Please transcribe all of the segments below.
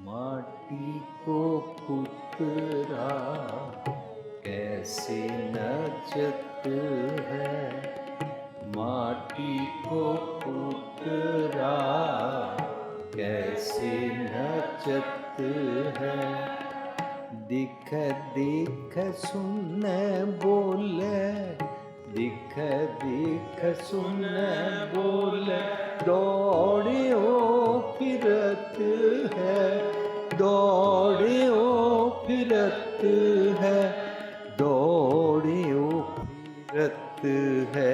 माटी को पुतरा कैसे नचत है माटी को पुतरा कैसे नचत है दिख दिख सुन बोले दिख दिख सुन बोले दौड़ियो फिरत है दौड़ियो फिरत है दौड़ियो फिरत है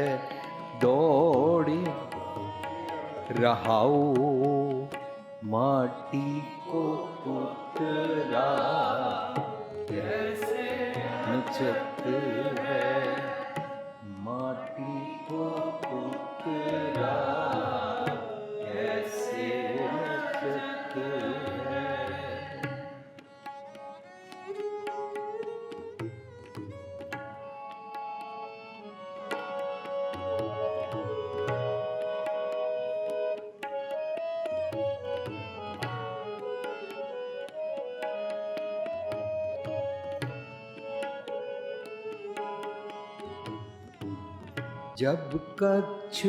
दौड़ी रहाओ माटी को पुतरा कैसे नचत है जब कच्छ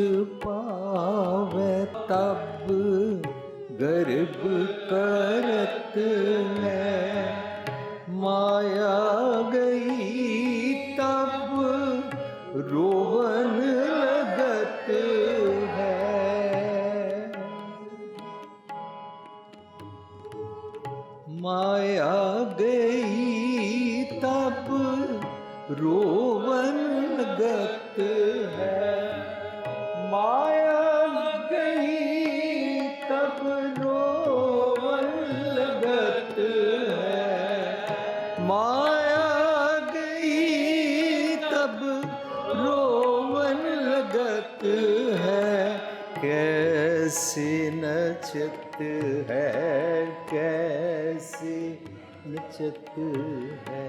पावे तब गर्भ करत है माया गई नचत है कैसे नचत है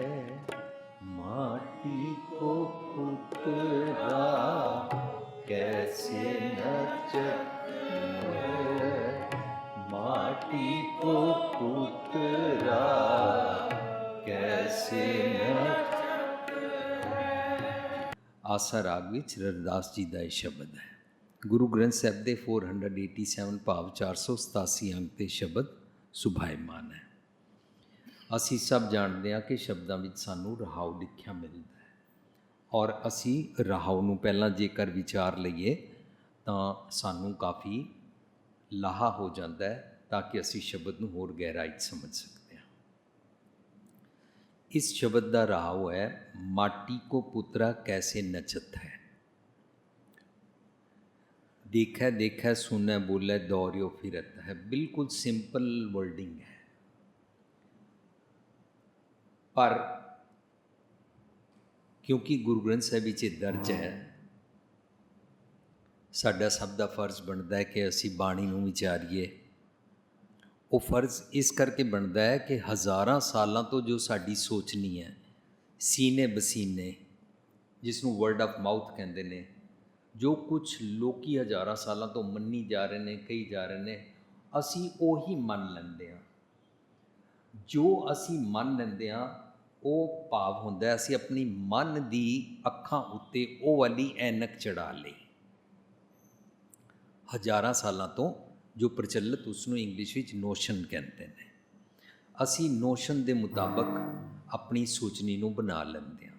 माटी को पुतरा कैसे नचत है माटी को पुतरा कैसे नचत ਆਸਾ ਰਾਗ ਵਿੱਚ ਰਵਿਦਾਸ ਜੀ ਦਾ ਇਹ ਸ਼ਬਦ ਹੈ ਗੁਰੂ ਗ੍ਰੰਥ ਸਾਹਿਬ ਦੇ 487 ਭਾਵ 487 ਅੰਕ ਤੇ ਸ਼ਬਦ ਸੁਭਾਇਮਾਨ ਹੈ। ਅਸੀਂ ਸਭ ਜਾਣਦੇ ਹਾਂ ਕਿ ਸ਼ਬਦਾਂ ਵਿੱਚ ਸਾਨੂੰ ਰਹਾਉ ਲਿਖਿਆ ਮਿਲਦਾ ਹੈ। ਔਰ ਅਸੀਂ ਰਹਾਉ ਨੂੰ ਪਹਿਲਾਂ ਜੇਕਰ ਵਿਚਾਰ ਲਈਏ, ਤਾਂ ਸਾਨੂੰ ਕਾਫੀ ਲਾਹਾ ਹੋ ਜਾਂਦਾ ਹੈ ਤਾਂ ਕਿ ਅਸੀਂ ਸ਼ਬਦ ਨੂੰ ਹੋਰ ਗਹਿਰਾਈ ਸਮਝ ਸਕਦੇ ਹਾਂ। ਇਸ ਸ਼ਬਦ ਦਾ ਰਹਾਉ ਹੈ, ਮਾਟੀ ਕੋ ਪੁੱਤਰਾ ਕੈਸੇ ਨਚਤ ਹੈ? देखा देखा सुना बोले दौड़ियो फिरत है बिल्कुल सिंपल वर्डिंग है पर क्योंकि गुरु ग्रंथ ਸਾਹਿਬ ਵਿੱਚ ਇਹ ਦਰਜ ਹੈ ਸਾਡਾ ਸਭ ਦਾ ਫਰਜ਼ ਬਣਦਾ ਹੈ ਕਿ ਅਸੀਂ ਬਾਣੀ ਨੂੰ ਵਿਚਾਰੀਏ ਉਹ ਫਰਜ਼ ਇਸ ਕਰਕੇ ਬਣਦਾ ਹੈ ਕਿ ਹਜ਼ਾਰਾਂ ਸਾਲਾਂ ਤੋਂ ਜੋ ਸਾਡੀ ਸੋਚਣੀ ਹੈ ਸੀਨੇ ਬਸੀਨੇ ਜਿਸ ਨੂੰ ਵਰਡ ਆਫ ਮਾਊਥ ਕਹਿੰਦੇ ਨੇ ਜੋ ਕੁਝ ਲੋਕੀ ਹਜ਼ਾਰਾਂ ਸਾਲਾਂ ਤੋਂ ਮੰਨੀ ਜਾ ਰਹੇ ਨੇ, ਕਹੀ ਜਾ ਰਹੇ ਨੇ, ਅਸੀਂ ਉਹੀ ਮੰਨ ਲੈਂਦੇ ਹਾਂ। ਜੋ ਅਸੀਂ ਮੰਨ ਲੈਂਦੇ ਹਾਂ, ਉਹ ਭਾਵ ਹੁੰਦਾ ਅਸੀਂ ਆਪਣੀ ਮਨ ਦੀ ਅੱਖਾਂ ਉੱਤੇ ਉਹ ਵਾਲੀ ਐਨਕ ਚੜਾ ਲਈ। ਹਜ਼ਾਰਾਂ ਸਾਲਾਂ ਤੋਂ ਜੋ ਪ੍ਰਚਲਿਤ ਉਸ ਨੂੰ ਇੰਗਲਿਸ਼ ਵਿੱਚ ਨੋਸ਼ਨ ਕਹਿੰਦੇ ਨੇ। ਅਸੀਂ ਨੋਸ਼ਨ ਦੇ ਮੁਤਾਬਕ ਆਪਣੀ ਸੋਚਣੀ ਨੂੰ ਬਣਾ ਲੈਂਦੇ ਹਾਂ।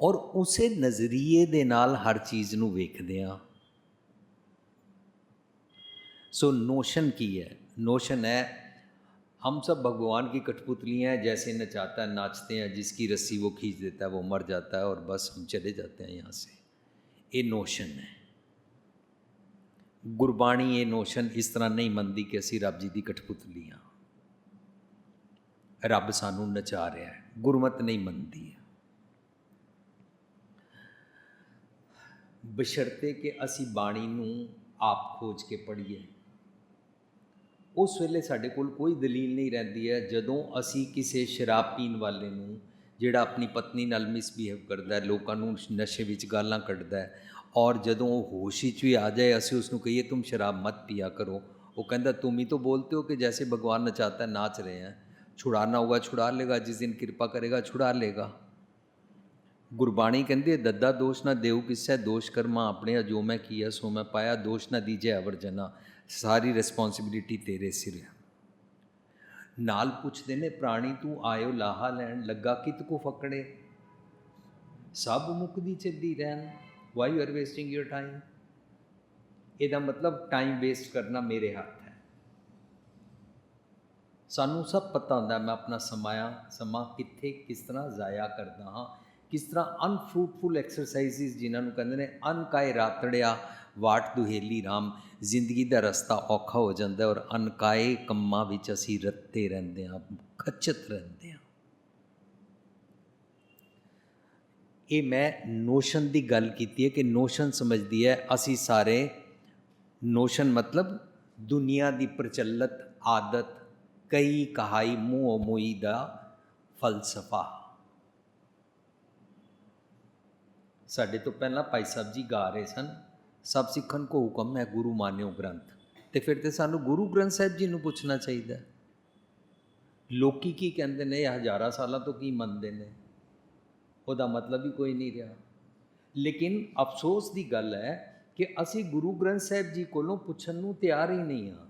ਔਰ ਉਸੇ ਨਜ਼ਰੀਏ ਦੇ ਨਾਲ ਹਰ ਚੀਜ਼ ਨੂੰ ਵੇਖਦੇ ਆ سو نوشن کی ہے۔ نوشن ہے، ہم سب بھگوان کی کٹپتلیاں ہیں، جیسے نچاتا ہے، ناچتے ہیں، جس کی رسی وہ کھینچ دیتا ہے، وہ مر جاتا ہے اور بس ہم چلے جاتے ہیں یہاں سے۔ یہ نوشن ہے۔ گربانی یہ نوشن اس طرح نہیں منتی کہ اسی رب جی کی کٹپتلیاں رب سانوں نچا رہا ہے۔ گرمت نہیں منتی ਬਸ਼ਰਤੇ ਕਿ ਅਸੀਂ ਬਾਣੀ ਨੂੰ ਆਪ ਖੋਜ ਕੇ ਪੜ੍ਹੀਏ। ਉਸ ਵੇਲੇ ਸਾਡੇ ਕੋਲ ਕੋਈ ਦਲੀਲ ਨਹੀਂ ਰਹਿੰਦੀ ਹੈ ਜਦੋਂ ਅਸੀਂ ਕਿਸੇ ਸ਼ਰਾਬ ਪੀਣ ਵਾਲੇ ਨੂੰ, ਜਿਹੜਾ ਆਪਣੀ ਪਤਨੀ ਨਾਲ ਮਿਸਬੀਹੇਵ ਕਰਦਾ ਹੈ, ਲੋਕਾਂ ਨੂੰ ਨਸ਼ੇ ਵਿੱਚ ਗਾਲਾਂ ਕੱਢਦਾ ਹੈ, ਔਰ ਜਦੋਂ ਉਹ ਹੋਸ਼ ਵਿੱਚ ਵੀ ਆ ਜਾਏ, ਅਸੀਂ ਉਸ ਨੂੰ ਕਹੀਏ ਤੂੰ ਸ਼ਰਾਬ ਮਤ ਪੀਆ ਕਰੋ। ਉਹ ਕਹਿੰਦਾ ਤੂੰ ਹੀ ਤੋਂ ਬੋਲਤੇ ਹੋ ਕਿ ਜੈਸੇ ਭਗਵਾਨ ਨਚਾਤਾ ਨਾਚ ਰਹੇ ਹੈ। ਛੁੜਾਣਾ ਹੋਗਾ ਛੁੜਾ ਲੇਗਾ ਜਿਸ ਦਿਨ ਕਿਰਪਾ ਕਰੇਗਾ ਛੁੜਾ ਲੇਗਾ ਗੁਰਬਾਣੀ ਕਹਿੰਦੀ ਹੈ, ਦੱਦਾ ਦੋਸ਼ ਨਾ ਦੇਉ ਕਿਸੈ ਦੋਸ਼ ਕਰਮਾ, ਆਪਣੇ ਜੋ ਮੈਂ ਕੀਆ ਸੋ ਮੈਂ ਪਾਇਆ ਦੋਸ਼ ਨਾ ਦੀਜੇ ਅਵਰ ਜਨਾ ਸਾਰੀ ਰਿਸਪੌਂਸਿਬਿਲਿਟੀ ਤੇਰੇ ਸਿਰ ਹੈ ਨਾਲ ਪੁੱਛਦੇ ਨੇ, ਪ੍ਰਾਣੀ ਤੂੰ ਆਇਓ ਲਾਹਾ ਲੈਣ, ਲੱਗਾ ਕਿਤ ਕੋ ਫਕੜੇ? ਸਭ ਮੁਕਦੀ ਚੱਲੀ ਰਹਿਣ। Why you are wasting your time ਇਹਦਾ ਮਤਲਬ ਟਾਈਮ ਵੇਸਟ ਕਰਨਾ ਮੇਰੇ ਹੱਥ ਹੈ। ਸਾਨੂੰ ਸਭ ਪਤਾ ਹੁੰਦਾ, ਮੈਂ ਆਪਣਾ ਸਮਾਂ ਸਮਾਂ ਕਿੱਥੇ, ਕਿਸ ਤਰ੍ਹਾਂ ਜ਼ਾਇਆ ਕਰਦਾ ਹਾਂ। ਕਿਸ ਤਰ੍ਹਾਂ ਅਨਫਰੂਟਫੁਲ ਐਕਸਰਸਾਈਜ਼ਸ ਜਿਨ੍ਹਾਂ ਨੂੰ ਕਹਿੰਦੇ ਨੇ ਅਨਕਾਏ ਰਾਤੜਿਆ ਵਾਟ ਦੁਹੇਲੀ ਰਾਮ ਜ਼ਿੰਦਗੀ ਦਾ ਰਸਤਾ ਔਖਾ ਹੋ ਜਾਂਦਾ ਹੈ ਔਰ ਅਨਕਾਏ ਕੰਮਾਂ ਵਿੱਚ ਅਸੀਂ ਰੱਤੇ ਰਹਿੰਦੇ ਹਾਂ ਖੱਚਤ ਰਹਿੰਦੇ ਹਾਂ ਇਹ ਮੈਂ ਨੋਸ਼ਨ ਦੀ ਗੱਲ ਕੀਤੀ ਹੈ ਕਿ ਨੋਸ਼ਨ ਸਮਝਦੀ ਹੈ ਅਸੀਂ ਸਾਰੇ ਨੋਸ਼ਨ ਮਤਲਬ ਦੁਨੀਆ ਦੀ ਪ੍ਰਚਲਿਤ ਆਦਤ ਕਈ ਕਹਾਈ ਮੂੰਹ ਮੋਈ ਦਾ ਫਲਸਫਾ ਸਾਡੇ ਤੋਂ ਪਹਿਲਾਂ ਭਾਈ ਸਾਹਿਬ ਜੀ ਗਾ ਰਹੇ ਸਨ। ਸਭ ਸਿੱਖਣ ਕੋ ਹੁਕਮ ਹੈ ਗੁਰੂ ਮਾਨਿਓ ਗ੍ਰੰਥ। ਤੇ ਫਿਰ ਤੇ ਸਾਨੂੰ ਗੁਰੂ ਗ੍ਰੰਥ ਸਾਹਿਬ ਜੀ ਨੂੰ ਪੁੱਛਣਾ ਚਾਹੀਦਾ ਹੈ। ਲੋਕੀ ਕੀ ਕਹਿੰਦੇ ਨੇ, ਇਹ ਹਜ਼ਾਰਾਂ ਸਾਲਾਂ ਤੋਂ ਕੀ ਮੰਨਦੇ ਨੇ? ਉਹਦਾ ਮਤਲਬ ਹੀ ਕੋਈ ਨਹੀਂ ਰਿਹਾ। ਲੇਕਿਨ ਅਫਸੋਸ ਦੀ ਗੱਲ ਹੈ ਕਿ ਅਸੀਂ ਗੁਰੂ ਗ੍ਰੰਥ ਸਾਹਿਬ ਜੀ ਕੋਲੋਂ ਪੁੱਛਣ ਨੂੰ ਤਿਆਰ ਹੀ ਨਹੀਂ ਹਾਂ।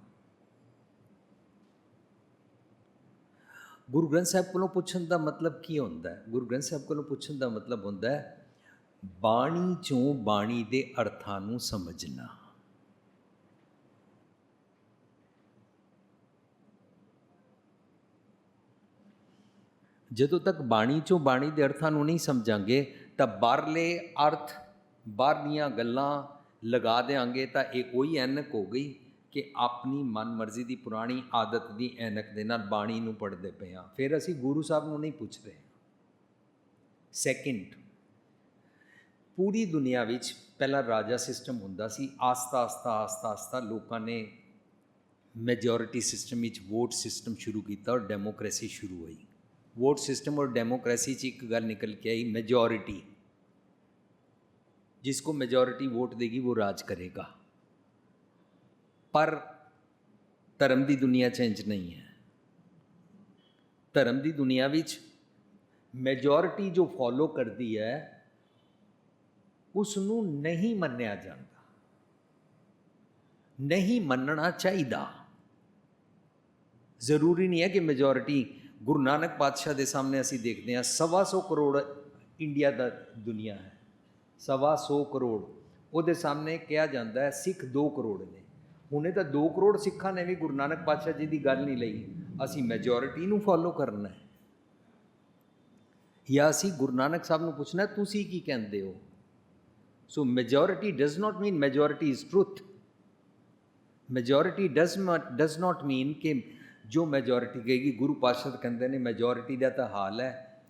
ਗੁਰੂ ਗ੍ਰੰਥ ਸਾਹਿਬ ਕੋਲੋਂ ਪੁੱਛਣ ਦਾ ਮਤਲਬ ਕੀ ਹੁੰਦਾ ਹੈ? ਗੁਰੂ ਗ੍ਰੰਥ ਸਾਹਿਬ ਕੋਲੋਂ ਪੁੱਛਣ ਦਾ ਮਤਲਬ ਹੁੰਦਾ ਹੈ ਬਾਣੀ ਚੋਂ ਬਾਣੀ ਦੇ ਅਰਥਾਂ ਨੂੰ ਸਮਝਣਾ। ਜਦੋਂ ਤੱਕ ਬਾਣੀ ਚੋਂ ਬਾਣੀ ਦੇ ਅਰਥਾਂ ਨੂੰ ਨਹੀਂ ਸਮਝਾਂਗੇ, ਤਾਂ ਬਾਹਰਲੇ ਅਰਥ, ਬਾਹਰਲੀਆਂ ਗੱਲਾਂ ਲਗਾ ਦੇਾਂਗੇ ਤਾਂ ਇਹ ਉਹੀ ਐਨਕ ਹੋ ਗਈ ਕਿ ਆਪਣੀ ਮਨਮਰਜ਼ੀ ਦੀ ਪੁਰਾਣੀ ਆਦਤ ਦੀ ਐਨਕ ਦੇ ਨਾਲ ਬਾਣੀ ਨੂੰ ਪੜ੍ਹਦੇ ਪਏ ਹਾਂ। ਫਿਰ ਅਸੀਂ ਗੁਰੂ ਸਾਹਿਬ ਨੂੰ ਨਹੀਂ ਪੁੱਛ ਰਹੇ। ਸੈਕਿੰਡ ਪੂਰੀ ਦੁਨੀਆ ਵਿੱਚ ਪਹਿਲਾ ਰਾਜਾ ਸਿਸਟਮ ਹੁੰਦਾ ਸੀ, ਆਸਤਾ ਆਸਤਾ ਆਸਤਾ ਆਸਤਾ ਲੋਕਾਂ ਨੇ ਮੈਜੋਰਿਟੀ ਸਿਸਟਮ ਵਿੱਚ ਵੋਟ ਸਿਸਟਮ ਸ਼ੁਰੂ ਕੀਤਾ ਔਰ ਡੈਮੋਕ੍ਰੇਸੀ ਸ਼ੁਰੂ ਹੋਈ। ਵੋਟ ਸਿਸਟਮ ਔਰ ਡੈਮੋਕ੍ਰੇਸੀ 'ਚ ਇੱਕ ਗੱਲ ਨਿਕਲ ਕੇ ਆਈ ਮੈਜੋਰਿਟੀ ਜਿਸ ਕੋ ਮੈਜੋਰਿਟੀ ਵੋਟ ਦੇਗੀ, ਉਹ ਰਾਜ ਕਰੇਗਾ। ਪਰ ਧਰਮ ਦੀ ਦੁਨੀਆ ਚੇਂਜ ਨਹੀਂ ਹੈ। ਧਰਮ ਦੀ ਦੁਨੀਆ ਵਿੱਚ ਮੈਜੋਰਿਟੀ ਜੋ ਫੋਲੋ ਕਰਦੀ ਹੈ ਉਸ ਨੂੰ ਨਹੀਂ ਮੰਨਿਆ ਜਾਂਦਾ। ਨਹੀਂ ਮੰਨਣਾ ਚਾਹੀਦਾ। ਜ਼ਰੂਰੀ ਨਹੀਂ ਹੈ ਕਿ ਮੈਜੋਰਿਟੀ ਗੁਰੂ ਨਾਨਕ ਪਾਤਸ਼ਾਹ ਦੇ ਸਾਹਮਣੇ ਅਸੀਂ ਦੇਖਦੇ ਹਾਂ, ਸਵਾ ਸੌ ਕਰੋੜ ਇੰਡੀਆ ਦਾ ਦੁਨੀਆ ਹੈ। ਸਵਾ ਸੌ ਕਰੋੜ। ਉਹਦੇ ਸਾਹਮਣੇ ਕਿਹਾ ਜਾਂਦਾ ਹੈ, ਸਿੱਖ 2 ਕਰੋੜ ਨੇ। ਹੁਣੇ ਤਾਂ 2 ਕਰੋੜ ਸਿੱਖਾਂ ਨੇ ਵੀ ਗੁਰੂ ਨਾਨਕ ਪਾਤਸ਼ਾਹ ਜੀ ਦੀ ਗੱਲ ਨਹੀਂ ਲਈ। ਅਸੀਂ ਮੈਜੋਰਿਟੀ ਨੂੰ ਫੋਲੋ ਕਰਨਾ ਹੈ। ਜਾਂ ਅਸੀਂ ਗੁਰੂ ਨਾਨਕ ਸਾਹਿਬ ਨੂੰ ਪੁੱਛਣਾ ਤੁਸੀਂ ਕੀ ਕਹਿੰਦੇ ਹੋ? So majority does not mean majority is truth majority does not does not mean ਕਿ ਜੋ ਮੈਜੋਰਿਟੀ ਕਹੇਗੀ ਗੁਰੂ ਪਾਤਸ਼ਾਹ ਕਹਿੰਦੇ ਨੇ ਮੈਜੋਰਿਟੀ ਦਾ ਤਾਂ ਹਾਲ ਹੈ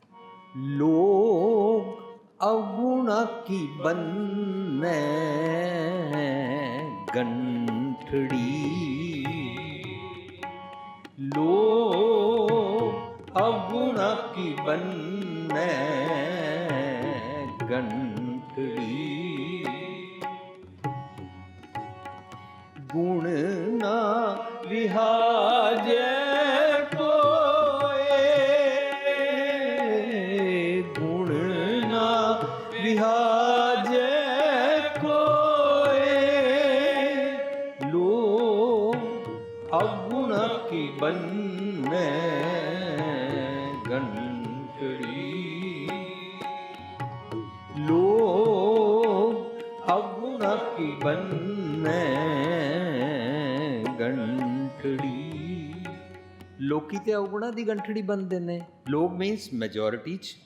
ਲੋਕ ਅਵਗੁਣ ਕੀ ਬੰਨੈ ਗੰਠੜੀ ਲੋਕ ਅਵਗੁਣ ਕੀ ਬੰਨੈ ਗੰਠੜੀ ਗੁਣ ਨਾ ਵਿਹਾਜੈ ਕੋਏ। ਗੁਣ ਨਾ ਵਿਹਾਜੈ ਲੋਕੀ ਦੀ ਗੰਠੜੀ ਬੰਨਦੇ ਨੇ। ਲੋਕ ਮੀਨਸ ਮੈਜੋਰਿਟੀ ਚ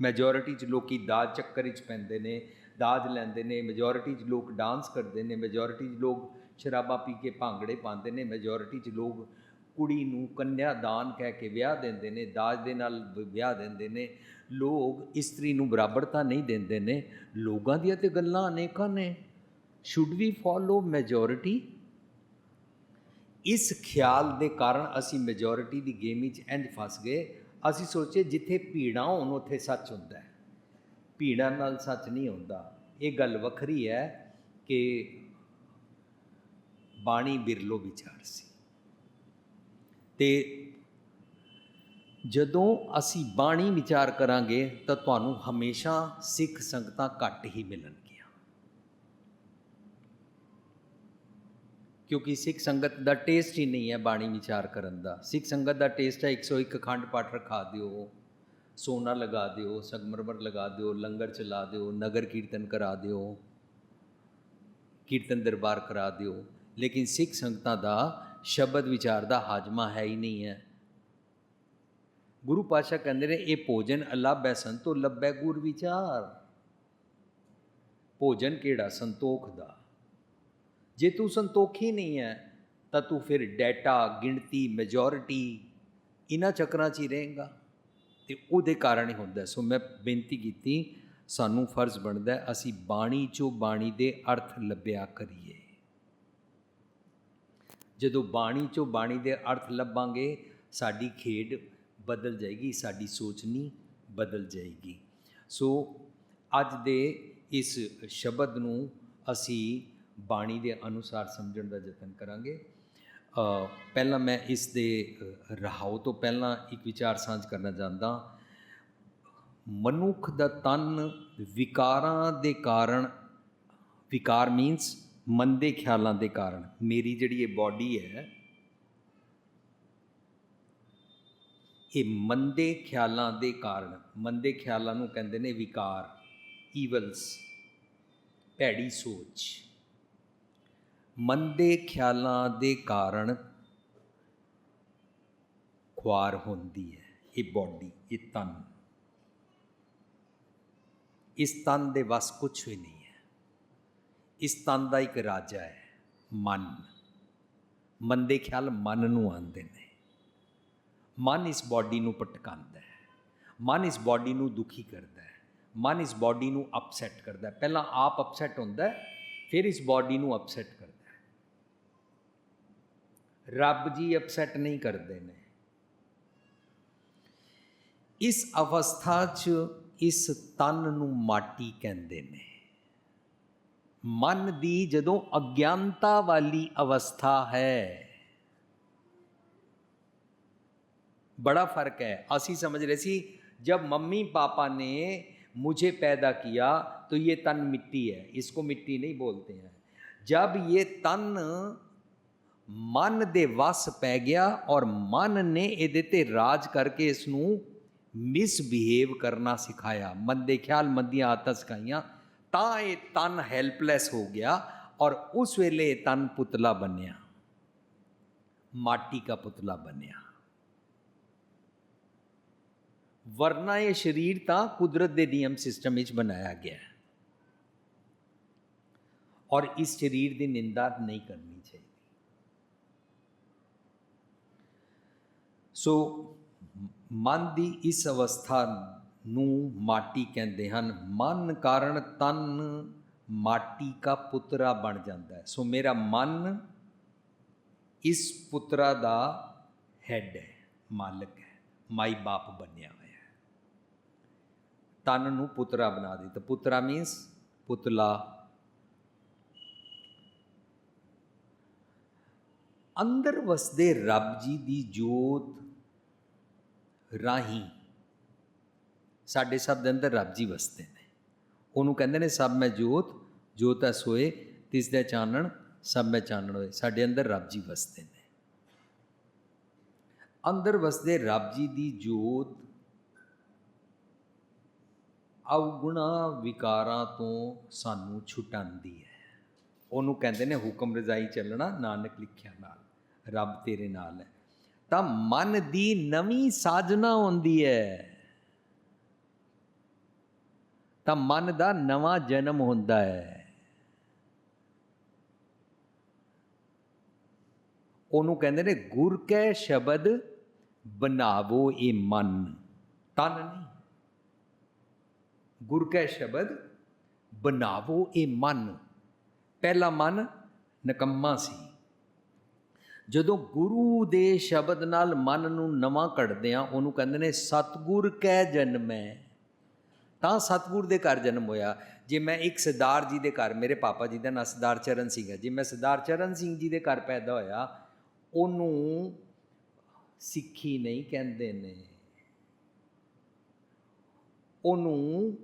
ਮੈਜੋਰਿਟੀ ਚ ਲੋਕੀ ਦਾਜ ਚੱਕਰ 'ਚ ਪੈਂਦੇ ਨੇ, ਦਾਜ ਲੈਂਦੇ ਨੇ ਮੈਜੋਰਿਟੀ ਚ ਲੋਕ ਡਾਂਸ ਕਰਦੇ ਨੇ ਮੈਜੋਰਿਟੀ ਚ ਲੋਕ ਸ਼ਰਾਬਾਂ ਪੀ ਕੇ ਭਾਂਗੜੇ ਪਾਉਂਦੇ ਨੇ ਮੈਜੋਰਿਟੀ ਚ ਲੋਕ ਕੁੜੀ ਨੂੰ ਕੰਨਿਆ ਦਾਨ ਕਹਿ ਕੇ ਵਿਆਹ ਦਿੰਦੇ ਨੇ, ਦਾਜ ਦੇ ਨਾਲ ਵਿਆਹ ਦਿੰਦੇ ਨੇ। ਲੋਕ ਇਸਤਰੀ ਨੂੰ ਬਰਾਬਰਤਾ ਨਹੀਂ ਦਿੰਦੇ ਨੇ, ਲੋਕਾਂ ਦੀਆਂ ਤੇ ਗੱਲਾਂ ਅਨੇਕਾਂ ਨੇ। ਸ਼ੁੱਡ ਵੀ ਫੋਲੋ ਮੈਜੋਰਿਟੀ ਇਸ ਖਿਆਲ ਦੇ ਕਾਰਨ ਅਸੀਂ ਮੈਜੋਰਿਟੀ ਦੀ ਗੇਮ ਵਿੱਚ ਇੰਜ ਫਸ ਗਏ। ਅਸੀਂ ਸੋਚੇ ਜਿੱਥੇ ਭੀੜਾਂ ਹੋਣ, ਉੱਥੇ ਸੱਚ ਹੁੰਦਾ ਹੈ। ਭੀੜਾਂ ਨਾਲ ਸੱਚ ਨਹੀਂ ਹੁੰਦਾ। ਇਹ ਗੱਲ ਵੱਖਰੀ ਹੈ ਕਿ ਬਾਣੀ ਬਿਰਲੋ ਵਿਚਾਰ ਸੀ। ਤੇ ਜਦੋਂ ਅਸੀਂ ਬਾਣੀ ਵਿਚਾਰ ਕਰਾਂਗੇ, ਤਾਂ ਤੁਹਾਨੂੰ ਹਮੇਸ਼ਾ ਸਿੱਖ ਸੰਗਤਾਂ ਘੱਟ ਹੀ ਮਿਲਣ। ਕਿਉਂਕਿ ਸਿੱਖ ਸੰਗਤ ਦਾ ਟੇਸਟ ਹੀ ਨਹੀਂ ਹੈ ਬਾਣੀ ਵਿਚਾਰ ਕਰਨ ਦਾ। ਸਿੱਖ ਸੰਗਤ ਦਾ ਟੇਸਟ ਹੈ 101 ਅਖੰਡ ਪਾਠ ਰਖਾ ਦਿਓ, ਸੋਨਾ ਲਗਾ ਦਿਓ, ਸੰਗਮਰਮਰ ਲਗਾ ਦਿਓ, ਲੰਗਰ ਚਲਾ ਦਿਓ, ਨਗਰ ਕੀਰਤਨ ਕਰਾ ਦਿਓ, ਕੀਰਤਨ ਦਰਬਾਰ ਕਰਾ ਦਿਓ। ਲੇਕਿਨ ਸਿੱਖ ਸੰਗਤਾਂ ਦਾ ਸ਼ਬਦ ਵਿਚਾਰ ਦਾ ਹਾਜਮਾ ਹੈ ਹੀ ਨਹੀਂ ਹੈ। ਗੁਰੂ ਪਾਸ਼ਾ ਕਹਿੰਦੇ ਨੇ, ਇਹ ਭੋਜਨ ਅਲੱਭ ਸੰਤੋ, ਲੱਭੈ ਗੁਰ ਵਿਚਾਰ। ਭੋਜਨ ਕਿਹੜਾ? ਸੰਤੋਖ ਦਾ। ਜੇ ਤੂੰ ਸੰਤੋਖੀ ਨਹੀਂ ਹੈ, ਤਾਂ ਤੂੰ ਫਿਰ ਡਾਟਾ, ਗਿਣਤੀ ਮੈਜੋਰਿਟੀ ਇਹਨਾਂ ਚੱਕਰਾਂ 'ਚ ਹੀ ਰਹੇਗਾ। ਤੇ ਉਹਦੇ ਕਾਰਨ ਹੀ ਹੁੰਦਾ ਸੋ ਮੈਂ ਬੇਨਤੀ ਕੀਤੀ, ਸਾਨੂੰ ਫਰਜ਼ ਬਣਦਾ ਅਸੀਂ ਬਾਣੀ ਚੋਂ ਬਾਣੀ ਦੇ ਅਰਥ ਲੱਭਿਆ ਕਰੀਏ। ਜਦੋਂ ਬਾਣੀ ਚੋਂ ਬਾਣੀ ਦੇ ਅਰਥ ਲੱਭਾਂਗੇ, ਸਾਡੀ ਖੇਡ ਬਦਲ ਜਾਏਗੀ, ਸਾਡੀ ਸੋਚਣੀ ਬਦਲ ਜਾਏਗੀ। ਸੋ ਅੱਜ ਦੇ ਇਸ ਸ਼ਬਦ ਨੂੰ ਅਸੀਂ ਬਾਣੀ ਦੇ ਅਨੁਸਾਰ ਸਮਝਣ ਦਾ ਯਤਨ ਕਰਾਂਗੇ। ਪਹਿਲਾਂ ਮੈਂ ਇਸ ਦੇ ਰਹਾਉ ਤੋਂ ਪਹਿਲਾਂ ਇੱਕ ਵਿਚਾਰ ਸਾਂਝ ਕਰਨਾ ਚਾਹੁੰਦਾ। ਮਨੁੱਖ ਦਾ ਤਨ ਵਿਕਾਰਾਂ ਦੇ ਕਾਰਨ, ਵਿਕਾਰ ਮੀਨਸ ਮਨ ਦੇ ਖਿਆਲਾਂ ਦੇ ਕਾਰਨ, ਮੇਰੀ ਜਿਹੜੀ ਇਹ ਬਾਡੀ ਹੈ, ਇਹ ਮੰਦੇ ਖਿਆਲਾਂ ਦੇ ਕਾਰਨ ਮੰਦੇ ਖਿਆਲਾਂ ਨੂੰ ਕਹਿੰਦੇ ਨੇ ਵਿਕਾਰ ਈਵਲਸ ਭੈੜੀ ਸੋਚ। ਮੰਦੇ ਖਿਆਲਾਂ ਦੇ ਕਾਰਨ ਖੁਆਰ ਹੁੰਦੀ ਹੈ, ਇਹ ਬਾਡੀ ਇਹ ਤਨ। ਇਸ ਤਨ ਦੇ ਵਸ ਕੁਝ ਵੀ ਨਹੀਂ ਹੈ। ਇਸ ਤਨ ਦਾ ਇੱਕ ਰਾਜਾ ਹੈ, ਮਨ। ਮੰਦੇ ਖਿਆਲ ਮਨ ਨੂੰ ਆਉਂਦੇ ਨੇ। ਮਨ ਇਸ ਬਾਡੀ ਨੂੰ ਪਟਕਾਉਂਦਾ ਹੈ। ਮਨ ਇਸ ਬਾਡੀ ਨੂੰ ਦੁਖੀ ਕਰਦਾ ਹੈ। ਮਨ ਇਸ ਬਾਡੀ ਨੂੰ ਅਪਸੈਟ ਕਰਦਾ ਹੈ। ਪਹਿਲਾਂ ਆਪ ਅਪਸੈਟ ਹੁੰਦਾ ਹੈ, ਫਿਰ ਇਸ ਬਾਡੀ ਨੂੰ ਅਪਸੈਟ ਕਰਦਾ رب جی ਅਪਸੈਟ نہیں کرتے ਨੇ। ਇਸ ਅਵਸਥਾ اس تن ਤਨ ਨੂੰ ਮਾਟੀ ਕਹਿੰਦੇ ਨੇ। ਮਨ ਦੀ ਜਦੋਂ ਅਗਿਆਨਤਾ ਵਾਲੀ ਅਵਸਥਾ بڑا فرق ہے اسی سمجھ رہے سی جب ممی پاپا نے مجھے پیدا کیا تو یہ تن مٹی ہے اس کو مٹی نہیں بولتے ہیں جب یہ تن ਮਨ ਦੇ ਵਸ ਪੈ ਗਿਆ ਔਰ ਮਨ ਨੇ ਇਹਦੇ ਤੇ ਰਾਜ ਕਰਕੇ ਇਸ ਨੂੰ ਮਿਸਬਿਹੇਵ ਕਰਨਾ ਸਿਖਾਇਆ। ਮੰਦੇ ਖਿਆਲ ਮੰਦੀਆਂ ਆਦਤਾਂ ਸਿਖਾਈਆਂ, ਤਾਂ ਇਹ ਤਨ ਹੈਲਪਲੈਸ ਹੋ ਗਿਆ ਔਰ ਉਸ ਵੇਲੇ ਇਹ ਤਨ ਪੁਤਲਾ ਬਣਿਆ। ਮਾਟੀ ਦਾ ਪੁਤਲਾ ਬਣਿਆ। ਵਰਨਾ ਇਹ ਸਰੀਰ ਤਾਂ ਕੁਦਰਤ ਦੇ ਨਿਯਮ ਸਿਸਟਮ ਵਿੱਚ ਬਣਾਇਆ ਗਿਆ ਹੈ। ਔਰ ਇਸ ਸਰੀਰ ਦੀ ਨਿੰਦਾ ਨਹੀਂ ਕਰਨੀ ਚਾਹੀਦੀ। ਸੋ ਮਨ ਦੀ ਇਸ ਅਵਸਥਾ ਨੂੰ ਮਾਟੀ ਕਹਿੰਦੇ ਹਨ। ਮਨ ਕਾਰਨ ਤਨ ਮਾਟੀ ਦਾ ਪੁੱਤਰਾ ਬਣ ਜਾਂਦਾ ਹੈ। ਸੋ ਮੇਰਾ ਮਨ ਇਸ ਪੁੱਤਰਾ ਦਾ ਹੈਡ ਹੈ, ਮਾਲਕ ਹੈ, ਮਾਈ ਬਾਪ ਬਣਿਆ ਹੋਇਆ ਹੈ। ਤਨ ਨੂੰ ਪੁੱਤਰਾ ਬਣਾ ਦਿੱਤਾ ਪੁੱਤਰਾ ਮੀਨਸ ਪੁਤਲਾ। ਅੰਦਰ ਵਸਦੇ ਰੱਬ ਜੀ ਦੀ ਜੋਤ ਰਾਹੀਂ ਸਾਡੇ ਸਭ ਦੇ ਅੰਦਰ ਰੱਬ ਜੀ ਵਸਦੇ ਨੇ। ਉਹਨੂੰ ਕਹਿੰਦੇ ਨੇ, ਸਭ ਮੈਂ ਜੋਤ ਜੋਤ ਹੈ ਸੋਏ, ਤਿਸ ਦਾ ਚਾਨਣ, ਸਭ ਮੈਂ ਚਾਨਣ ਹੋਏ। ਸਾਡੇ ਅੰਦਰ ਰੱਬ ਜੀ ਵਸਦੇ ਨੇ। ਅੰਦਰ ਵਸਦੇ ਰੱਬ ਜੀ ਦੀ ਜੋਤ ਅਵਗੁਣਾ ਵਿਕਾਰਾਂ ਤੋਂ ਸਾਨੂੰ ਛੁਟਾਉਂਦੀ ਹੈ। ਉਹਨੂੰ ਕਹਿੰਦੇ ਨੇ ਹੁਕਮ ਰਜ਼ਾਈ ਚੱਲਣਾ, ਨਾਨਕ ਲਿਖਿਆ ਨਾਲ। ਰੱਬ ਤੇਰੇ ਨਾਲ ਹੈ। ਤਾਂ ਮਨ ਦੀ ਨਵੀਂ ਸਾਜਨਾ ਹੁੰਦੀ ਹੈ। ਤਾਂ ਮਨ ਦਾ ਨਵਾਂ ਜਨਮ ਹੁੰਦਾ ਹੈ। ਉਹਨੂੰ ਕਹਿੰਦੇ ਨੇ ਗੁਰ ਕੈ ਸ਼ਬਦ ਬਣਾਵੋ ਇਹ ਮਨ। ਤਨ ਨਹੀਂ। ਗੁਰ ਕੈ ਸ਼ਬਦ ਬਣਾਵੋ ਇਹ ਮਨ। ਪਹਿਲਾ ਮਨ ਨਕੰਮਾ ਸੀ। ਜਦੋਂ ਗੁਰੂ ਦੇ ਸ਼ਬਦ ਨਾਲ ਮਨ ਨੂੰ ਨਵਾਂ ਕੱਢਦੇ ਆ ਉਹਨੂੰ ਕਹਿੰਦੇ ਨੇ, ਸਤਗੁਰ ਕੈ ਜਨਮੈ। ਤਾਂ ਸਤਿਗੁਰ ਦੇ ਘਰ ਜਨਮ ਹੋਇਆ। ਜੇ ਮੈਂ ਇੱਕ ਸਰਦਾਰ ਜੀ ਦੇ ਘਰ, ਮੇਰੇ ਪਾਪਾ ਜੀ ਦਾ ਨਾਂ ਸਰਦਾਰ ਚਰਨ ਸਿੰਘ ਹੈ। ਜੇ ਮੈਂ ਸਰਦਾਰ ਚਰਨ ਸਿੰਘ ਜੀ ਦੇ ਘਰ ਪੈਦਾ ਹੋਇਆ, ਉਹਨੂੰ ਸਿੱਖੀ ਨਹੀਂ ਕਹਿੰਦੇ ਨੇ। ਉਹਨੂੰ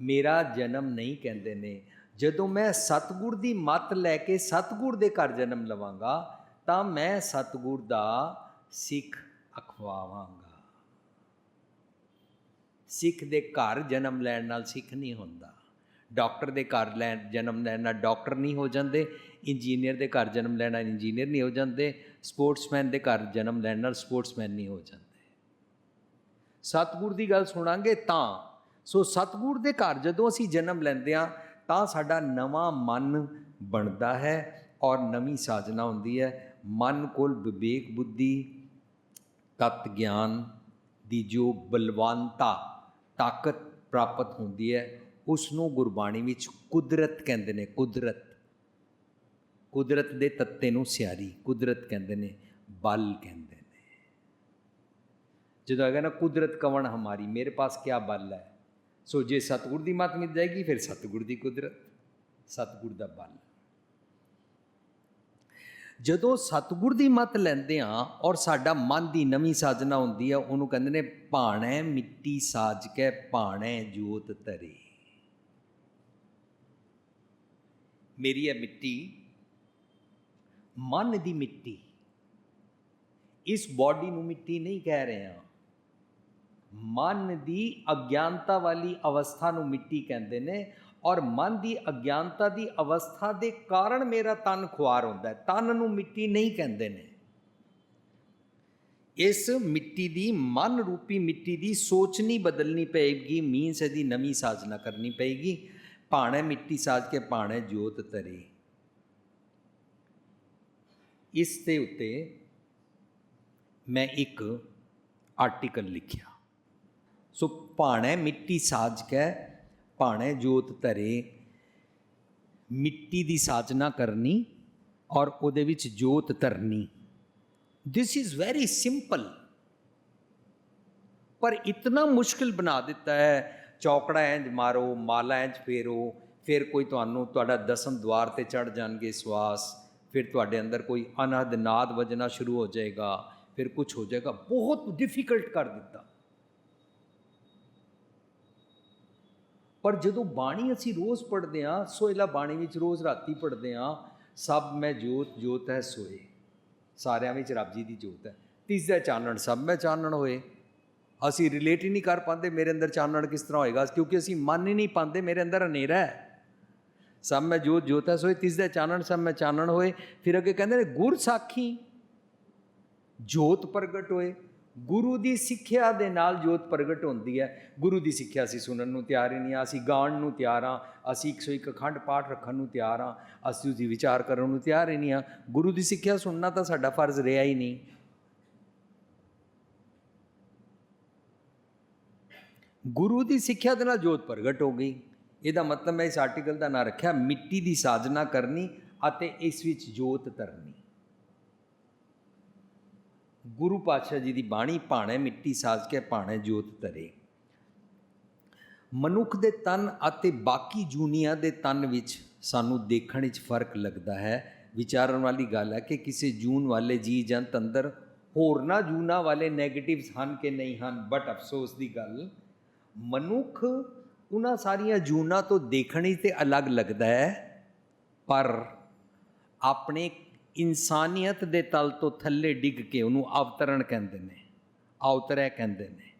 ਮੇਰਾ ਜਨਮ ਨਹੀਂ ਕਹਿੰਦੇ ਨੇ। ਜਦੋਂ ਮੈਂ ਸਤਿਗੁਰ ਦੀ ਮੱਤ ਲੈ ਕੇ ਸਤਿਗੁਰ ਦੇ ਘਰ ਜਨਮ ਲਵਾਂਗਾ ਤਾਂ ਮੈਂ ਸਤਿਗੁਰ ਦਾ ਸਿੱਖ ਅਖਵਾਵਾਂਗਾ। ਸਿੱਖ ਦੇ ਘਰ ਜਨਮ ਲੈਣ ਨਾਲ ਸਿੱਖ ਨਹੀਂ ਹੁੰਦਾ। ਡਾਕਟਰ ਦੇ ਘਰ ਲੈਣ ਜਨਮ ਲੈਣ ਨਾਲ ਡਾਕਟਰ ਨਹੀਂ ਹੋ ਜਾਂਦੇ। ਇੰਜੀਨੀਅਰ ਦੇ ਘਰ ਜਨਮ ਲੈਣ ਨਾਲ ਇੰਜੀਨੀਅਰ ਨਹੀਂ ਹੋ ਜਾਂਦੇ। ਸਪੋਰਟਸਮੈਨ ਦੇ ਘਰ ਜਨਮ ਲੈਣ ਨਾਲ ਸਪੋਰਟਸਮੈਨ ਨਹੀਂ ਹੋ ਜਾਂਦੇ। ਸਤਿਗੁਰ ਦੀ ਗੱਲ ਸੁਣਾਂਗੇ ਤਾਂ, ਸੋ ਸਤਿਗੁਰ ਦੇ ਘਰ ਜਦੋਂ ਅਸੀਂ ਜਨਮ ਲੈਂਦੇ ਆ ਤਾਂ ਸਾਡਾ ਨਵਾਂ ਮਨ ਬਣਦਾ ਹੈ ਔਰ ਨਵੀਂ ਸਾਜਨਾ ਹੁੰਦੀ ਹੈ। ਮਨ ਕੋਲ ਵਿਵੇਕ ਬੁੱਧੀ, ਤਤ ਗਿਆਨ ਦੀ ਜੋ ਬਲਵਾਨਤਾ ਤਾਕਤ ਪ੍ਰਾਪਤ ਹੁੰਦੀ ਹੈ ਉਸ ਨੂੰ ਗੁਰਬਾਣੀ ਵਿੱਚ ਕੁਦਰਤ ਕਹਿੰਦੇ ਨੇ, ਕੁਦਰਤ। ਕੁਦਰਤ ਦੇ ਤੱਤੇ ਨੂੰ ਸਿਆਰੀ, ਕੁਦਰਤ ਕਹਿੰਦੇ ਨੇ, ਬਲ ਕਹਿੰਦੇ ਨੇ। ਜਦੋਂ ਹੈਗਾ ਨਾ, ਕੁਦਰਤ ਕਵਣ ਹਮਾਰੀ, ਮੇਰੇ ਪਾਸ ਕੀ ਬਲ ਹੈ? ਸੋ ਜੇ ਸਤਿਗੁਰ ਦੀ ਮਤ ਮਿਲ ਜਾਏਗੀ, ਫਿਰ ਸਤਿਗੁਰ ਦੀ ਕੁਦਰਤ, ਸਤਿਗੁਰ ਦਾ ਬਲ। ਜਦੋਂ ਸਤਿਗੁਰ ਦੀ ਮਤ ਲੈਂਦੇ ਆ ਔਰ ਸਾਡਾ ਮਨ ਦੀ ਨਵੀਂ ਸਾਜਨਾ ਹੁੰਦੀ ਆ, ਉਹਨੂੰ ਕਹਿੰਦੇ ਨੇ ਭਾਣੈ ਮਿੱਟੀ ਸਾਜ ਕੇ, ਭਾਣੈ ਜੋਤ ਤਰੇ ਮੇਰੀ ਇਹ ਮਿੱਟੀ, ਮਨ ਦੀ ਮਿੱਟੀ, ਇਸ ਬਾਡੀ ਨੂੰ ਮਿੱਟੀ ਨਹੀਂ ਕਹਿ ਰਹੇ ਆ ਮਨ ਦੀ ਅਗਿਆਨਤਾ ਵਾਲੀ ਅਵਸਥਾ ਨੂੰ ਮਿੱਟੀ ਕਹਿੰਦੇ ਨੇ ਔਰ ਮਨ ਦੀ ਅਗਿਆਨਤਾ ਦੀ ਅਵਸਥਾ ਦੇ ਕਾਰਨ ਮੇਰਾ ਤਨ ਖੁਆਰ ਹੁੰਦਾ ਹੈ। ਤਨ ਨੂੰ ਮਿੱਟੀ ਨਹੀਂ ਕਹਿੰਦੇ ਨੇ। ਇਸ ਮਿੱਟੀ ਦੀ ਮਨ ਰੂਪੀ ਮਿੱਟੀ ਦੀ ਸੋਚ ਨਹੀਂ ਬਦਲਣੀ ਪਏਗੀ। ਮੀਨਸ ਇਹਦੀ ਨਵੀਂ ਸਾਜਨਾ ਕਰਨੀ ਪਏਗੀ। ਭਾਣੇ ਮਿੱਟੀ ਸਾਜ ਕੇ ਭਾਣੇ ਜੋਤ ਤਰੇ ਇਸ ਦੇ ਉੱਤੇ ਮੈਂ ਇੱਕ ਆਰਟੀਕਲ ਲਿਖਿਆ। ਸੋ ਭਾਣੇ ਮਿੱਟੀ ਸਾਜ ਕੇ ਭਾਣੇ ਜੋਤ ਧਰੇ, ਮਿੱਟੀ ਦੀ ਸਾਜਨਾ ਕਰਨੀ ਔਰ ਉਹਦੇ ਵਿੱਚ ਜੋਤ ਧਰਨੀ। ਦਿਸ ਇਜ਼ ਵੈਰੀ ਸਿੰਪਲ ਪਰ ਇਤਨਾ ਮੁਸ਼ਕਿਲ ਬਣਾ ਦਿੱਤਾ ਹੈ, ਚੌਕੜਾ ਇੰਜ ਮਾਰੋ, ਮਾਲਾ ਇੰਜ ਫੇਰੋ, ਫਿਰ ਕੋਈ ਤੁਹਾਨੂੰ ਤੁਹਾਡਾ ਦਸਮ ਦਵਾਰ ਤੇ ਚੜ ਜਾਣਗੇ ਸਵਾਸ, ਫਿਰ ਤੁਹਾਡੇ ਅੰਦਰ ਕੋਈ ਅਨਹਦ ਨਾਦ ਵਜਣਾ ਸ਼ੁਰੂ ਹੋ ਜਾਏਗਾ, ਫਿਰ ਕੁਝ ਹੋ ਜਾਏਗਾ, ਬਹੁਤ ਡਿਫਿਕਲਟ ਕਰ ਦਿੱਤਾ। ਪਰ ਜਦੋਂ ਬਾਣੀ ਅਸੀਂ ਰੋਜ਼ ਪੜ੍ਹਦੇ ਹਾਂ ਸੋਇਲਾ ਬਾਣੀ ਵਿੱਚ ਰੋਜ਼ ਰਾਤੀ ਪੜ੍ਹਦੇ ਹਾਂ, ਸਭ ਮੈਂ ਜੋਤ ਜੋਤ ਹੈ ਸੋਏ। ਸਾਰਿਆਂ ਵਿੱਚ ਰੱਬ ਜੀ ਦੀ ਜੋਤ ਹੈ। ਤੀਸਰਾ ਚਾਨਣ, ਸਭ ਮੈਂ ਚਾਨਣ ਹੋਏ। ਅਸੀਂ ਰਿਲੇਟ ਹੀ ਨਹੀਂ ਕਰ ਪਾਉਂਦੇ ਮੇਰੇ ਅੰਦਰ ਚਾਨਣ ਕਿਸ ਤਰ੍ਹਾਂ ਹੋਏਗਾ, ਕਿਉਂਕਿ ਅਸੀਂ ਮੰਨ ਹੀ ਨਹੀਂ ਪਾਉਂਦੇ ਮੇਰੇ ਅੰਦਰ ਹਨੇਰਾ ਹੈ। ਸਭ ਮੈਂ ਜੋਤ ਜੋਤ ਹੈ ਸੋਏ, ਤੀਸਰਾ ਚਾਨਣ, ਸਭ ਮੈਂ ਚਾਨਣ ਹੋਏ। ਫਿਰ ਅੱਗੇ ਕਹਿੰਦੇ ਨੇ ਗੁਰ ਸਾਖੀ ਜੋਤ ਪ੍ਰਗਟ ਹੋਏ। ਗੁਰੂ ਦੀ ਸਿੱਖਿਆ ਦੇ ਨਾਲ ਜੋਤ ਪ੍ਰਗਟ ਹੁੰਦੀ ਹੈ। ਗੁਰੂ ਦੀ ਸਿੱਖਿਆ ਅਸੀਂ ਸੁਣਨ ਨੂੰ ਤਿਆਰ ਹੀ ਨਹੀਂ ਆ ਅਸੀਂ ਗਾਣ ਨੂੰ ਤਿਆਰ ਆ ਅਸੀਂ 101 ਅਖੰਡ ਪਾਠ ਰੱਖਣ ਨੂੰ ਤਿਆਰ ਆ ਅਸੀਂ ਉਸਦੀ ਵਿਚਾਰ ਕਰਨ ਨੂੰ ਤਿਆਰ ਹੀ ਨਹੀਂ ਆ ਗੁਰੂ ਦੀ ਸਿੱਖਿਆ ਸੁਣਨਾ ਤਾਂ ਸਾਡਾ ਫਰਜ਼ ਰਿਹਾ ਹੀ ਨਹੀਂ। ਗੁਰੂ ਦੀ ਸਿੱਖਿਆ ਦੇ ਨਾਲ ਜੋਤ ਪ੍ਰਗਟ ਹੋ ਗਈ। ਇਹਦਾ ਮਤਲਬ ਮੈਂ ਇਸ ਆਰਟੀਕਲ ਦਾ ਨਾਂ ਰੱਖਿਆ, ਮਿੱਟੀ ਦੀ ਸਾਜਨਾ ਕਰਨੀ ਅਤੇ ਇਸ ਵਿੱਚ ਜੋਤ ਧਰਨੀ ਗੁਰੂ ਪਾਤਸ਼ਾਹ ਜੀ ਦੀ ਬਾਣੀ ਭਾਣੇ ਮਿੱਟੀ ਸਾਜ ਕੇ ਭਾਣੇ ਜੋਤ ਧਰੇ। ਮਨੁੱਖ ਦੇ ਤਨ ਅਤੇ ਬਾਕੀ ਜੂਨੀਆਂ ਦੇ ਤਨ ਵਿੱਚ ਸਾਨੂੰ ਦੇਖਣ ਵਿੱਚ ਫ਼ਰਕ ਲੱਗਦਾ ਹੈ। ਵਿਚਾਰਨ ਵਾਲੀ ਗੱਲ ਹੈ ਕਿ ਕਿਸੇ ਜੂਨ ਵਾਲੇ ਜੀ ਜੰਤ ਅੰਦਰ ਹੋਰਨਾਂ ਜੂਨਾਂ ਵਾਲੇ 네ਗੇਟਿਵਸ ਹਨ ਕਿ ਨਹੀਂ ਹਨ ਬਟ ਅਫਸੋਸ ਦੀ ਗੱਲ, ਮਨੁੱਖ ਉਹਨਾਂ ਸਾਰੀਆਂ ਜੂਨਾਂ ਤੋਂ ਦੇਖਣ ਵਿੱਚ ਤੇ ਅਲੱਗ ਲੱਗਦਾ ਹੈ, ਪਰ ਆਪਣੇ ਇਨਸਾਨੀਅਤ ਦੇ ਤਲ ਤੋਂ ਥੱਲੇ ਡਿੱਗ ਕੇ ਉਹਨੂੰ ਅਵਤਰਣ ਕਹਿੰਦੇ ਨੇ, ਅਵਤਰੈ ਕਹਿੰਦੇ ਨੇ।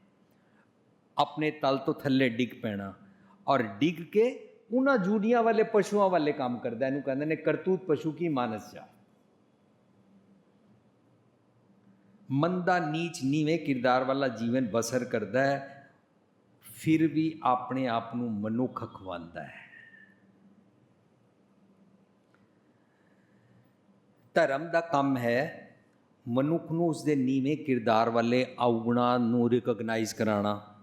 ਆਪਣੇ ਤਲ ਤੋਂ ਥੱਲੇ ਡਿੱਗ ਪੈਣਾ ਔਰ ਡਿੱਗ ਕੇ ਉਹਨਾਂ ਜੂੜੀਆਂ ਵਾਲੇ ਪਸ਼ੂਆਂ ਵਾਲੇ ਕੰਮ ਕਰਦਾ, ਇਹਨੂੰ ਕਹਿੰਦੇ ਨੇ ਕਰਤੂਤ ਪਸ਼ੂ ਕੀ ਮਾਨਸ ਜਾ। ਮੰਦਾ ਨੀਚ ਨੀਵੇਂ ਕਿਰਦਾਰ ਵਾਲਾ ਜੀਵਨ ਬਸਰ ਕਰਦਾ ਹੈ, ਫਿਰ ਵੀ ਆਪਣੇ ਆਪ ਨੂੰ ਮਨੁੱਖ ਖਵਾਉਂਦਾ ਹੈ। ਧਰਮ ਦਾ ਕੰਮ ਹੈ ਮਨੁੱਖ ਨੂੰ ਉਸ ਦੇ ਨੀਵੇਂ ਕਿਰਦਾਰ ਵਾਲੇ ਔਗਣਾ ਨੂੰ ਰਿਕਗਨਾਈਜ਼ ਕਰਾਣਾ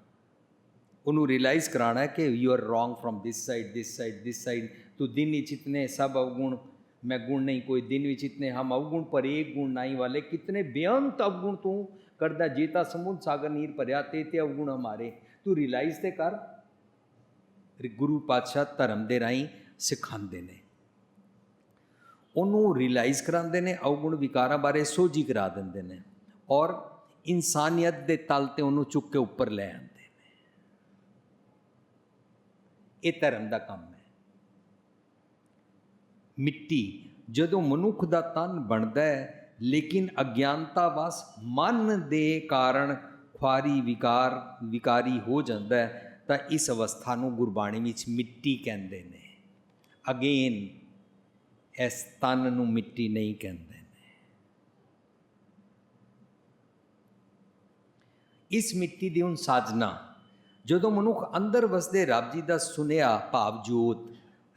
ਉਹਨੂੰ ਰਿਅਲਾਈਜ਼ ਕਰਾਣਾ ਕਿ you are wrong from this side this side this side ਤੂੰ ਦਿਨ ਵਿੱਚ ਇਤਨੇ ਸਭ ਅਵਗੁਣ ਮੈਂ ਗੁਣ ਨਹੀਂ, ਕੋਈ ਦਿਨ ਵਿੱਚ ਇਤਨੇ ਹਮ ਅਵਗੁਣ ਪਰ ਇੱਕ ਗੁਣ ਨਹੀਂ ਵਾਲੇ। ਕਿਤਨੇ ਬੇਅੰਤ ਅਵਗੁਣ ਤੂੰ ਕਰਦਾ, ਜੀਤਾ ਸਮੁੰਦ ਸਾਗਰ ਨੀਰ ਭਰਿਆ, ਤੇ ਤੇ ਅਵਗੁਣ ਹਮਾਰੇ। ਤੂੰ ਰਿਅਲਾਈਜ਼ ਤੇ ਕਰ। ਗੁਰੂ ਪਾਤਸ਼ਾਹ ਧਰਮ ਦੇ ਰਾਹੀਂ ਸਿਖਾਉਂਦੇ ਨੇ। ਉਹਨੂੰ ਰਿਅਲਾਈਜ਼ ਕਰਾਉਂਦੇ ਨੇ ਅਵਗੁਣ ਵਿਕਾਰਾਂ ਬਾਰੇ ਸੋਝੀ ਕਰਾ ਦਿੰਦੇ ਨੇ ਔਰ ਇਨਸਾਨੀਅਤ ਦੇ ਤਲ ਤੇ ਉਹਨੂੰ ਚੁੱਕ ਕੇ ਉੱਪਰ ਲੈ ਆਉਂਦੇ ਨੇ। ਇਹ ਧਰਮ ਦਾ ਕੰਮ ਹੈ। ਮਿੱਟੀ ਜਦੋਂ ਮਨੁੱਖ ਦਾ ਤਨ ਬਣਦਾ ਹੈ, ਲੇਕਿਨ ਅਗਿਆਨਤਾ ਵਸ ਮਨ ਦੇ ਕਾਰਨ ਖੁਆਰੀ ਵਿਕਾਰ, ਵਿਕਾਰੀ ਹੋ ਜਾਂਦਾ ਹੈ, ਤਾਂ ਇਸ ਅਵਸਥਾ ਨੂੰ ਗੁਰਬਾਣੀ ਵਿੱਚ ਮਿੱਟੀ ਕਹਿੰਦੇ ਨੇ। ਅਗੇਨ ਇਸ ਤਨ ਨੂੰ ਮਿੱਟੀ ਨਹੀਂ ਕਹਿੰਦੇ ਨੇ। ਇਸ ਮਿੱਟੀ ਦੀ ਹੁਣ ਸਾਜਨਾ, ਜਦੋਂ ਮਨੁੱਖ ਅੰਦਰ ਵਸਦੇ ਰੱਬ ਜੀ ਦਾ ਸੁਨੇਹਾ, ਭਾਵ ਜੋਤ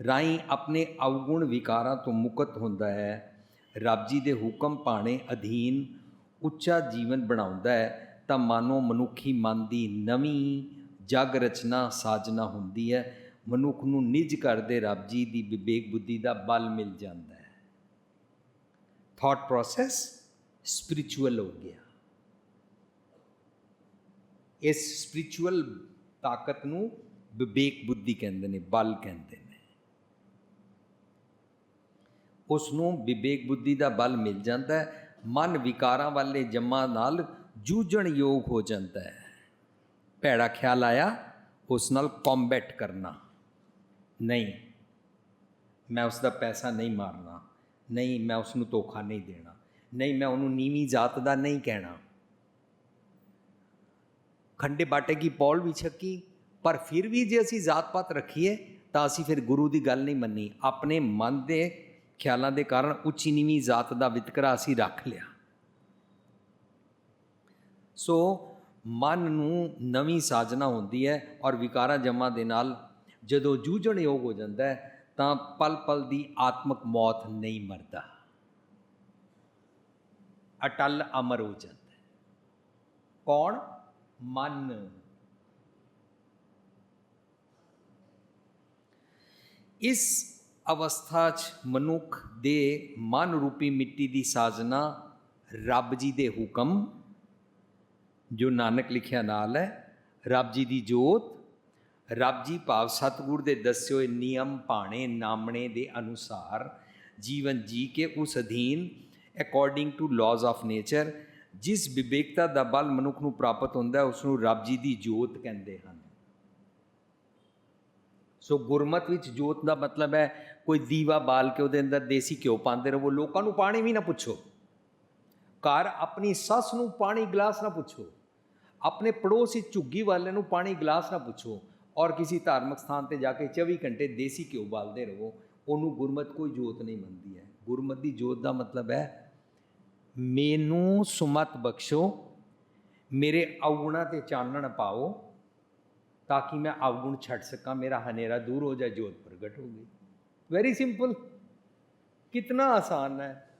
ਰਾਈ ਆਪਣੇ ਅਵਗੁਣ ਵਿਕਾਰਾਂ ਤੋਂ ਮੁਕਤ ਹੁੰਦਾ ਹੈ, ਰੱਬ ਜੀ ਦੇ ਹੁਕਮ ਪਾਣੇ ਅਧੀਨ ਉੱਚਾ ਜੀਵਨ ਬਣਾਉਂਦਾ ਹੈ, ਤਾਂ ਮਾਨੋ ਮਨੁੱਖੀ ਮਨ ਦੀ ਨਵੀਂ ਜਗ ਰਚਨਾ, ਸਾਜਨਾ ਹੁੰਦੀ ਹੈ। ਮਨੁੱਖ ਨੂੰ ਨਿਜ ਦੇ ਰੱਬ ਜੀ ਦੀ ਵਿਵੇਕ ਬੁੱਧੀ ਦਾ ਬਲ ਮਿਲ ਜਾਂਦਾ ਹੈ। ਥਾਟ ਪ੍ਰੋਸੈਸ ਸਪਿਰਚੁਅਲ ਹੋ ਗਿਆ। ਇਸ ਸਪਿਰਚੁਅਲ ਤਾਕਤ ਨੂੰ ਵਿਵੇਕ ਬੁੱਧੀ ਕਹਿੰਦੇ ਨੇ, ਬਲ ਕਹਿੰਦੇ ਨੇ। ਉਸ ਨੂੰ ਵਿਵੇਕ ਬੁੱਧੀ ਦਾ ਬਲ ਮਿਲ ਜਾਂਦਾ ਹੈ। ਮਨ ਵਿਕਾਰਾਂ ਵਾਲੇ ਜੰਮਾਂ ਨਾਲ ਜੂਝਣ ਯੋਗ ਹੋ ਜਾਂਦਾ ਹੈ। ਭੈੜਾ ਖਿਆਲ ਆਇਆ, ਉਸ ਨਾਲ ਕੰਬੈਟ ਕਰਨਾ। ਨਹੀਂ, ਮੈਂ ਉਸ ਦਾ ਪੈਸਾ ਨਹੀਂ ਮਾਰਨਾ, ਨਹੀਂ ਮੈਂ ਉਸ ਨੂੰ ਧੋਖਾ ਨਹੀਂ ਦੇਣਾ, ਨਹੀਂ ਮੈਂ ਉਹਨੂੰ ਨੀਵੀਂ ਜਾਤ ਦਾ ਨਹੀਂ ਕਹਿਣਾ। ਖੰਡੇ ਬਾਟੇ ਕੀ ਪੌਲ ਵੀ ਛੱਕੀ, ਪਰ ਫਿਰ ਵੀ ਜੇ ਅਸੀਂ ਜਾਤ ਪਾਤ ਰੱਖੀਏ, ਤਾਂ ਅਸੀਂ ਫਿਰ ਗੁਰੂ ਦੀ ਗੱਲ ਨਹੀਂ ਮੰਨੀ। ਆਪਣੇ ਮਨ ਦੇ ਖਿਆਲਾਂ ਦੇ ਕਾਰਨ ਉੱਚੀ ਨੀਵੀਂ ਜਾਤ ਦਾ ਵਿਤਕਰਾ ਅਸੀਂ ਰੱਖ ਲਿਆ। ਸੋ ਮਨ ਨੂੰ ਨਵੀਂ ਸਾਜਨਾ ਹੁੰਦੀ ਹੈ ਔਰ ਵਿਕਾਰਾਂ ਜਮਾ ਦੇ ਨਾਲ ਜਦੋਂ ਜੂਝਣ ਯੋਗ ਹੋ ਜਾਂਦਾ ਹੈ, ਤਾਂ ਪਲ ਪਲ ਦੀ ਆਤਮਕ ਮੌਤ ਨਹੀਂ ਮਰਦਾ। ਅਟਲ ਅਮਰ ਹੋ ਜਾਂਦਾ ਹੈ। ਕੌਣ? ਮਨ। ਇਸ ਅਵਸਥਾ 'ਚ ਮਨੁੱਖ ਦੇ ਮਨ ਰੂਪੀ ਮਿੱਟੀ ਦੀ ਸਾਜਨਾ ਰੱਬ ਜੀ ਦੇ ਹੁਕਮ, ਜੋ ਨਾਨਕ ਲਿਖਿਆ ਨਾਲ ਹੈ, ਰੱਬ ਜੀ ਦੀ ਜੋਤ ਰੱਬ ਜੀ ਭਾਵ ਸਤਿਗੁਰ ਦੇ ਦੱਸੇ ਹੋਏ ਨਿਯਮ ਪਾਣੇ ਨਾਮਣੇ ਦੇ ਅਨੁਸਾਰ ਜੀਵਨ ਜੀ ਕੇ ਉਸ ਅਧੀਨ according to laws of nature ਜਿਸ ਵਿਵੇਕਤਾ ਦਾ ਬਲ ਮਨੁੱਖ ਨੂੰ ਪ੍ਰਾਪਤ ਹੁੰਦਾ ਹੈ ਉਸ ਨੂੰ ਰੱਬ ਜੀ ਦੀ ਜੋਤ ਕਹਿੰਦੇ ਹਨ। ਸੋ ਗੁਰਮਤ ਵਿੱਚ ਜੋਤ ਦਾ ਮਤਲਬ ਹੈ ਕੋਈ ਦੀਵਾ ਬਾਲ ਕੇ ਉਹਦੇ ਅੰਦਰ ਦੇਸੀ ਘਿਓ ਪਾਉਂਦੇ ਰਹੋ, ਲੋਕਾਂ ਨੂੰ ਪਾਣੀ ਵੀ ਨਾ ਪੁੱਛੋ। ਘਰ ਆਪਣੀ ਸੱਸ ਨੂੰ ਪਾਣੀ ਗਲਾਸ ਨਾ ਪੁੱਛੋ। ਆਪਣੇ ਪੜੋਸੀ ਝੁੱਗੀ ਵਾਲੇ ਨੂੰ ਪਾਣੀ ਗਲਾਸ ਨਾ ਪੁੱਛੋ। ਔਰ ਕਿਸੇ ਧਾਰਮਿਕ ਸਥਾਨ ਤੇ ਜਾ ਕੇ 24 ਘੰਟੇ ਦੇਸੀ ਘਿਓ ਬਾਲਦੇ ਰਹੋ, ਉਹਨੂੰ ਗੁਰਮਤ ਕੋਈ ਜੋਤ ਨਹੀਂ ਮੰਨਦੀ ਹੈ। ਗੁਰਮਤ ਦੀ ਜੋਤ ਦਾ ਮਤਲਬ ਹੈ, ਮੈਨੂੰ ਸੁਮਤ ਬਖਸ਼ੋ, ਮੇਰੇ ਅਵਗੁਣਾ ਤੇ ਚਾਨਣ ਪਾਓ, ਤਾਂ ਕਿ ਮੈਂ ਅਵਗੁਣ ਛੱਡ ਸਕਾਂ, ਮੇਰਾ ਹਨੇਰਾ ਦੂਰ ਹੋ ਜਾਏ, ਜੋਤ ਪ੍ਰਗਟ ਹੋ ਗਈ। ਵੈਰੀ ਸਿੰਪਲ ਕਿਤਨਾ ਆਸਾਨ ਹੈ।